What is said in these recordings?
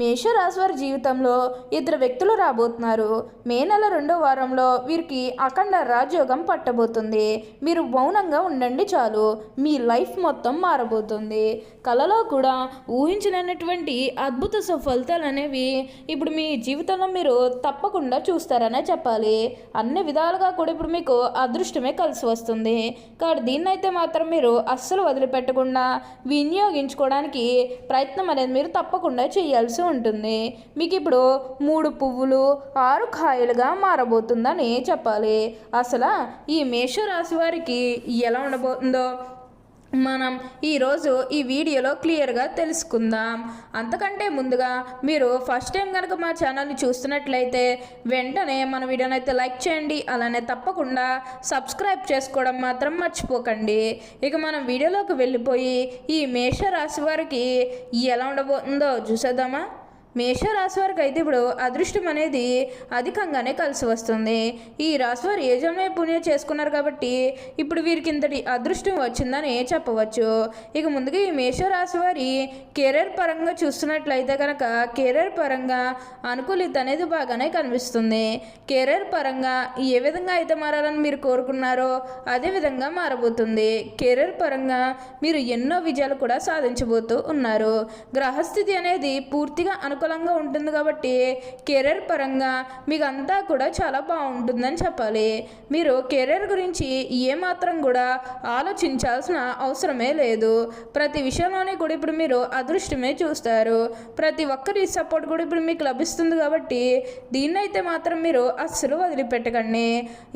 మేషరాశి వారి జీవితంలో ఇద్దరు వ్యక్తులు రాబోతున్నారు. మే నెల రెండో వారంలో వీరికి అఖండ రాజయోగం పట్టబోతుంది. మీరు మౌనంగా ఉండండి చాలు. మీ లైఫ్ మొత్తం మారబోతుంది. కళలో కూడా ఊహించలేనటువంటి అద్భుత సఫలితాలు అనేవి ఇప్పుడు మీ జీవితంలో మీరు తప్పకుండా చూస్తారనే చెప్పాలి. అన్ని విధాలుగా కూడా ఇప్పుడు మీకు అదృష్టమే కలిసి వస్తుంది. కాబట్టి దీన్నైతే మాత్రం మీరు అస్సలు వదిలిపెట్టకుండా వినియోగించుకోవడానికి ప్రయత్నం అనేది మీరు తప్పకుండా చేయాల్సి ఉంటుంది. మీకు ఇప్పుడు మూడు పువ్వులు ఆరు కాయలుగా మారబోతుందని చెప్పాలి. అసలు ఈ మేషరాశి వారికి ఎలా ఉండబోతుందో మనం ఈరోజు ఈ వీడియోలో క్లియర్గా తెలుసుకుందాం. అంతకంటే ముందుగా మీరు ఫస్ట్ టైం కనుక మా ఛానల్ని చూస్తున్నట్లయితే వెంటనే మన వీడియోని అయితే లైక్ చేయండి అలానే తప్పకుండా సబ్స్క్రైబ్ చేసుకోవడం మాత్రం మర్చిపోకండి. ఇక మనం వీడియోలోకి వెళ్ళిపోయి ఈ మేషరాశి వారికి ఎలా ఉండబోతుందో చూసేద్దామా? మేషరాశి వారికి అయితే ఇప్పుడు అదృష్టం అనేది అధికంగానే కలిసి వస్తుంది. ఈ రాశి వారు ఏ పుణ్యం చేసుకున్నారు కాబట్టి ఇప్పుడు వీరికి ఇంతటి అదృష్టం వచ్చిందని చెప్పవచ్చు. ఇక ముందుగా ఈ మేషరాశి వారి కెరీర్ పరంగా చూస్తున్నట్లయితే కనుక కెరీర్ పరంగా అనుకూలిత అనేది బాగానే కనిపిస్తుంది. కెరీర్ పరంగా ఏ విధంగా అయితే మారాలని మీరు కోరుకున్నారో అదే విధంగా మారబోతుంది. కెరీర్ పరంగా మీరు ఎన్నో విజయాలు కూడా సాధించబోతూ ఉన్నారు. గ్రహస్థితి అనేది పూర్తిగా అను అనుకూలంగా ఉంటుంది కాబట్టి కెరీర్ పరంగా మీకు అంతా కూడా చాలా బాగుంటుందని చెప్పాలి. మీరు కెరీర్ గురించి ఏమాత్రం కూడా ఆలోచించాల్సిన అవసరమే లేదు. ప్రతి విషయంలోనే కూడా ఇప్పుడు మీరు అదృష్టమే చూస్తారు. ప్రతి ఒక్కరి సపోర్ట్ కూడా ఇప్పుడు మీకు లభిస్తుంది కాబట్టి దీన్నైతే మాత్రం మీరు అస్సలు వదిలిపెట్టకండి.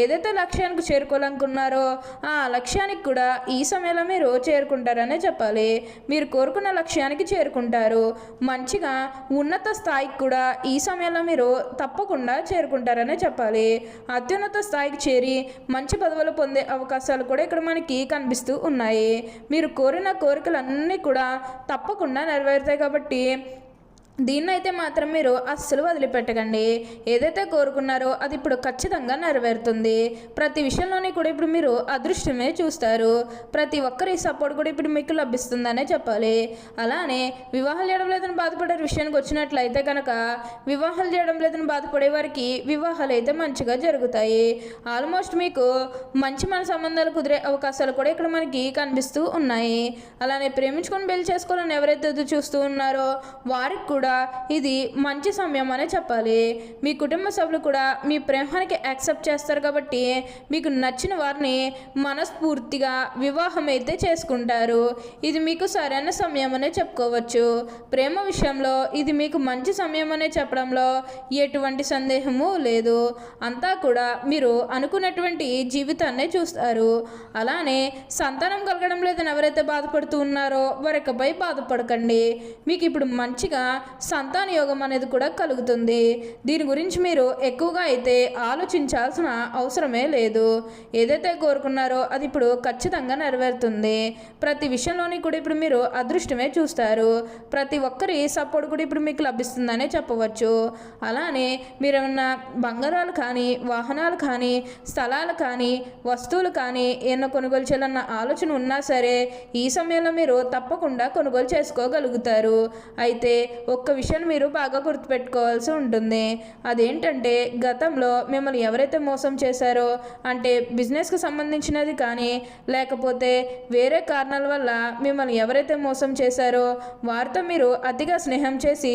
ఏదైతే లక్ష్యానికి చేరుకోవాలనుకున్నారో ఆ లక్ష్యానికి కూడా ఈ సమయంలో మీరు చేరుకుంటారనే చెప్పాలి. మీరు కోరుకున్న లక్ష్యానికి చేరుకుంటారు. మంచిగా ఉన్న ఉన్నత స్థాయికి కూడా ఈ సమయంలో మీరు తప్పకుండా చేరుకుంటారనే చెప్పాలి. అత్యున్నత స్థాయికి చేరి మంచి పదవులు పొందే అవకాశాలు కూడా ఇక్కడ మనకి కనిపిస్తూ ఉన్నాయి. మీరు కోరిన కోరికలన్నీ కూడా తప్పకుండా నెరవేరుతాయి కాబట్టి దీన్నైతే మాత్రం మీరు అస్సలు వదిలిపెట్టకండి. ఏదైతే కోరుకున్నారో అది ఇప్పుడు ఖచ్చితంగా నెరవేరుతుంది. ప్రతి విషయంలోనే కూడా ఇప్పుడు మీరు అదృష్టమే చూస్తారు. ప్రతి ఒక్కరి సపోర్ట్ కూడా ఇప్పుడు మీకు లభిస్తుందనే చెప్పాలి. అలానే వివాహాలు చేయడం లేదని బాధపడే విషయానికి వచ్చినట్లయితే కనుక వివాహాలు చేయడం లేదని బాధపడే వారికి వివాహాలు అయితే మంచిగా జరుగుతాయి. ఆల్మోస్ట్ మీకు మంచి మన సంబంధాలు కుదిరే అవకాశాలు కూడా ఇక్కడ మనకి కనిపిస్తూ ఉన్నాయి. అలానే ప్రేమించుకొని పెళ్ళి చేసుకోవాలని ఎవరైతే చూస్తూ ఉన్నారో వారికి కూడా ఇది మంచి సమయం అనే చెప్పాలి. మీ కుటుంబ సభ్యులు కూడా మీ ప్రేమానికి యాక్సెప్ట్ చేస్తారు కాబట్టి మీకు నచ్చిన వారిని మనస్ఫూర్తిగా వివాహం అయితే చేసుకుంటారు. ఇది మీకు సరైన సమయం అనే చెప్పుకోవచ్చు. ప్రేమ విషయంలో ఇది మీకు మంచి సమయం అనే చెప్పడంలో ఎటువంటి సందేహము లేదు. అంతా కూడా మీరు అనుకున్నటువంటి జీవితాన్ని చూస్తారు. అలానే సంతానం కలగడం లేదని ఎవరైతే బాధపడుతూ ఉన్నారో వారికపై బాధపడకండి. మీకు ఇప్పుడు మంచిగా సంతాన యోగం అనేది కూడా కలుగుతుంది. దీని గురించి మీరు ఎక్కువగా అయితే ఆలోచించాల్సిన అవసరమే లేదు. ఏదైతే కోరుకున్నారో అది ఇప్పుడు ఖచ్చితంగా నెరవేరుతుంది. ప్రతి విషయంలోని కూడా ఇప్పుడు మీరు అదృష్టమే చూస్తారు. ప్రతి ఒక్కరి సపోర్ట్ కూడా ఇప్పుడు మీకు లభిస్తుందనే చెప్పవచ్చు. అలానే మీరు ఏమన్నా బంగారాలు కానీ వాహనాలు కానీ స్థలాలు కానీ వస్తువులు కానీ ఏమన్నా కొనుగోలు చేయాలన్న ఆలోచన ఉన్నా సరే ఈ సమయంలో మీరు తప్పకుండా కొనుగోలు చేసుకోగలుగుతారు. అయితే ఒక్క విషయాన్ని మీరు బాగా గుర్తుపెట్టుకోవాల్సి ఉంటుంది. అదేంటంటే గతంలో మిమ్మల్ని ఎవరైతే మోసం చేశారో అంటే బిజినెస్కి సంబంధించినది కానీ లేకపోతే వేరే కారణాల వల్ల మిమ్మల్ని ఎవరైతే మోసం చేశారో వారితో మీరు అతిగా స్నేహం చేసి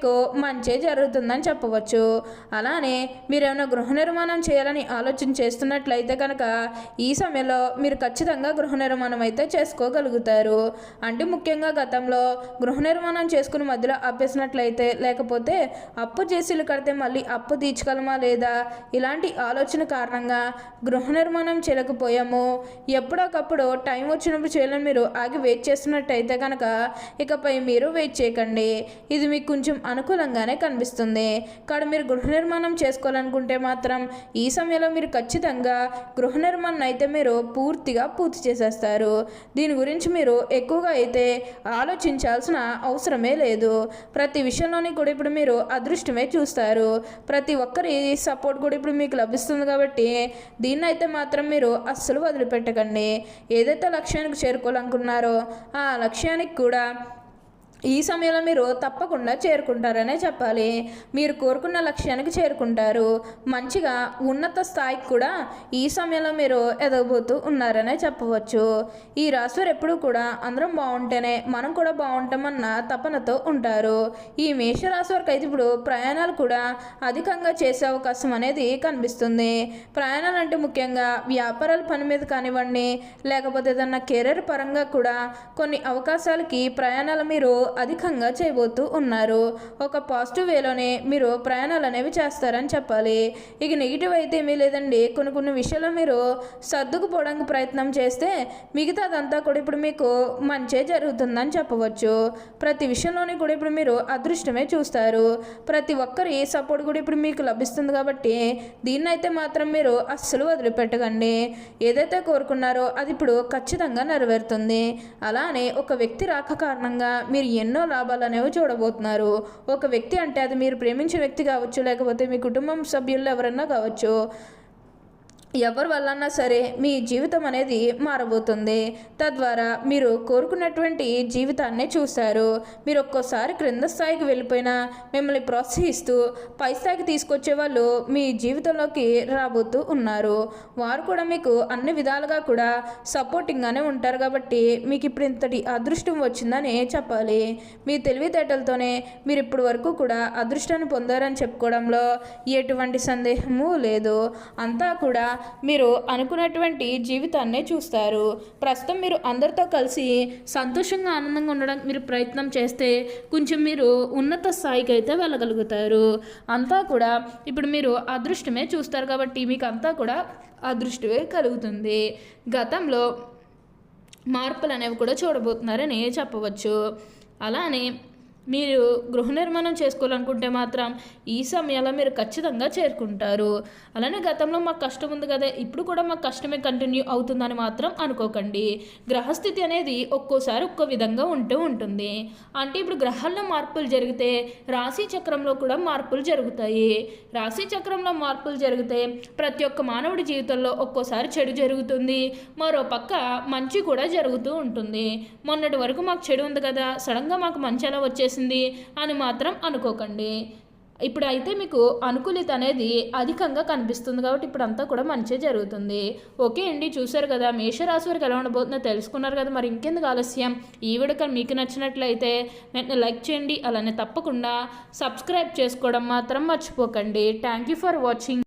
మీకు మంచి జరుగుతుందని చెప్పవచ్చు. అలానే మీరు ఏమైనా గృహ నిర్మాణం చేయాలని ఆలోచన చేస్తున్నట్లయితే కనుక ఈ సమయంలో మీరు ఖచ్చితంగా గృహ నిర్మాణం అయితే చేసుకోగలుగుతారు. అంటే ముఖ్యంగా గతంలో గృహ నిర్మాణం చేసుకుని మధ్యలో ఆపేసినట్లయితే లేకపోతే అప్పు చేసిలు కడితే మళ్ళీ అప్పు తీర్చగలమా లేదా? ఇలాంటి ఆలోచన కారణంగా గృహ నిర్మాణం చేయలేకపోయాము. ఎప్పుడొకప్పుడు టైం వచ్చినప్పుడు చేయాలని మీరు ఆగి వెయిట్ చేస్తున్నట్టయితే కనుక ఇకపై మీరు వెయిట్ చేయకండి. ఇది మీకు కొంచెం అనుకూలంగానే కనిపిస్తుంది. కాదు మీరు గృహ నిర్మాణం చేసుకోవాలనుకుంటే మాత్రం ఈ సమయంలో మీరు ఖచ్చితంగా గృహ నిర్మాణం అయితే మీరు పూర్తిగా పూర్తి చేసేస్తారు. దీని గురించి మీరు ఎక్కువగా అయితే ఆలోచించాల్సిన అవసరమే లేదు. ప్రతి విషయంలోని కూడా ఇప్పుడు మీరు అదృష్టమే చూస్తారు. ప్రతి ఒక్కరి సపోర్ట్ కూడా ఇప్పుడు మీకు లభిస్తుంది కాబట్టి దీన్ని అయితే మాత్రం మీరు అస్సలు వదిలిపెట్టకండి. ఏదైతే లక్ష్యానికి చేరుకోవాలనుకున్నారో ఆ లక్ష్యానికి కూడా ఈ సమయంలో మీరు తప్పకుండా చేరుకుంటారనే చెప్పాలి. మీరు కోరుకున్న లక్ష్యానికి చేరుకుంటారు. మంచిగా ఉన్నత స్థాయికి కూడా ఈ సమయంలో మీరు ఎదగబోతూ ఉన్నారనే చెప్పవచ్చు. ఈ రాశివారు ఎప్పుడూ కూడా అందరం బాగుంటేనే మనం కూడా బాగుంటామన్న తపనతో ఉంటారు. ఈ మేషరాశి వారికి అయితే ఇప్పుడు ప్రయాణాలు కూడా అధికంగా చేసే అవకాశం అనేది కనిపిస్తుంది. ప్రయాణాలు అంటే ముఖ్యంగా వ్యాపారాల పని మీద కానివ్వండి లేకపోతే ఏదన్నా కెరీర్ పరంగా కూడా కొన్ని అవకాశాలకి ప్రయాణాలు మీరు అధికంగా చేయబోతూ ఉన్నారు. ఒక పాజిటివ్ వేలోనే మీరు ప్రయాణాలు అనేవి చేస్తారని చెప్పాలి. ఇక నెగిటివ్ అయితే ఏమీ లేదండి. కొన్ని కొన్ని విషయాలు మీరు సర్దుకుపోవడానికి ప్రయత్నం చేస్తే మిగతాదంతా కూడా ఇప్పుడు మీకు మంచే జరుగుతుందని చెప్పవచ్చు. ప్రతి విషయంలోని కూడా ఇప్పుడు మీరు అదృష్టమే చూస్తారు. ప్రతి ఒక్కరి సపోర్ట్ కూడా ఇప్పుడు మీకు లభిస్తుంది కాబట్టి దీన్నైతే మాత్రం మీరు అస్సలు వదిలిపెట్టకండి. ఏదైతే కోరుకున్నారో అది ఇప్పుడు ఖచ్చితంగా నెరవేరుతుంది. అలానే ఒక వ్యక్తి రాక కారణంగా మీరు ఎన్నో లాభాలు అనేవి చూడబోతున్నారు. ఒక వ్యక్తి అంటే అది మీరు ప్రేమించే వ్యక్తి కావచ్చు లేకపోతే మీ కుటుంబం సభ్యుల్లో ఎవరన్నా కావచ్చు. ఎవరి వల్లన్నా సరే మీ జీవితం అనేది మారబోతుంది. తద్వారా మీరు కోరుకున్నటువంటి జీవితాన్ని చూస్తారు మీరు ఒక్కోసారి క్రింద స్థాయికి వెళ్ళిపోయినా మిమ్మల్ని ప్రోత్సహిస్తూ పై స్థాయికి తీసుకొచ్చే వాళ్ళు మీ జీవితంలోకి రాబోతూ ఉన్నారు. వారు కూడా మీకు అన్ని విధాలుగా కూడా సపోర్టింగ్గానే ఉంటారు కాబట్టి మీకు ఇప్పుడు ఇంతటి అదృష్టం వచ్చిందని చెప్పాలి. మీ తెలివితేటలతోనే మీరు ఇప్పటి వరకు కూడా అదృష్టాన్ని పొందారని చెప్పుకోవడంలో ఎటువంటి సందేహము లేదు. అంతా కూడా మీరు అనుకున్నటువంటి జీవితాన్నే చూస్తారు. ప్రస్తుతం మీరు అందరితో కలిసి సంతోషంగా ఆనందంగా ఉండడానికి మీరు ప్రయత్నం చేస్తే కొంచెం మీరు ఉన్నత స్థాయికి అయితే వెళ్ళగలుగుతారు. అంతా కూడా ఇప్పుడు మీరు అదృష్టమే చూస్తారు కాబట్టి మీకు అంతా కూడా అదృష్టమే కలుగుతుంది. గతంలో మార్పులు అనేవి కూడా చూడబోతున్నారని చెప్పవచ్చు. అలానే మీరు గృహ నిర్మాణం చేసుకోవాలనుకుంటే మాత్రం ఈ సమయంలో మీరు ఖచ్చితంగా చేరుకుంటారు. అలానే గతంలో మాకు కష్టం ఉంది కదా ఇప్పుడు కూడా మాకు కష్టమే కంటిన్యూ అవుతుందని మాత్రం అనుకోకండి. గ్రహస్థితి అనేది ఒక్కోసారి ఒక్కో విధంగా ఉంటూ ఉంటుంది. అంటే ఇప్పుడు గ్రహాల్లో మార్పులు జరిగితే రాశి చక్రంలో కూడా మార్పులు జరుగుతాయి. రాశి చక్రంలో మార్పులు జరిగితే ప్రతి ఒక్క మానవుడి జీవితంలో ఒక్కోసారి చెడు జరుగుతుంది. మరో పక్క మంచి కూడా జరుగుతూ ఉంటుంది. మొన్నటి వరకు మాకు చెడు ఉంది కదా సడన్గా మాకు మంచి అలా వచ్చేసింది. అని మాత్రం అనుకోకండి. ఇప్పుడైతే మీకు అనుకూలిత అనేది అధికంగా కనిపిస్తుంది కాబట్టి ఇప్పుడు అంతా కూడా మంచి జరుగుతుంది. ఓకే అండి చూశారు కదా మేషరాశి వారికి ఎలా ఉండబోతుందో తెలుసుకున్నారు కదా మరి ఇంకెందుకు ఆలస్యం? ఈ వీడియో మీకు నచ్చినట్లయితే వెంటనే లైక్ చేయండి అలానే తప్పకుండా సబ్స్క్రైబ్ చేసుకోవడం మాత్రం మర్చిపోకండి. Thank you for watching.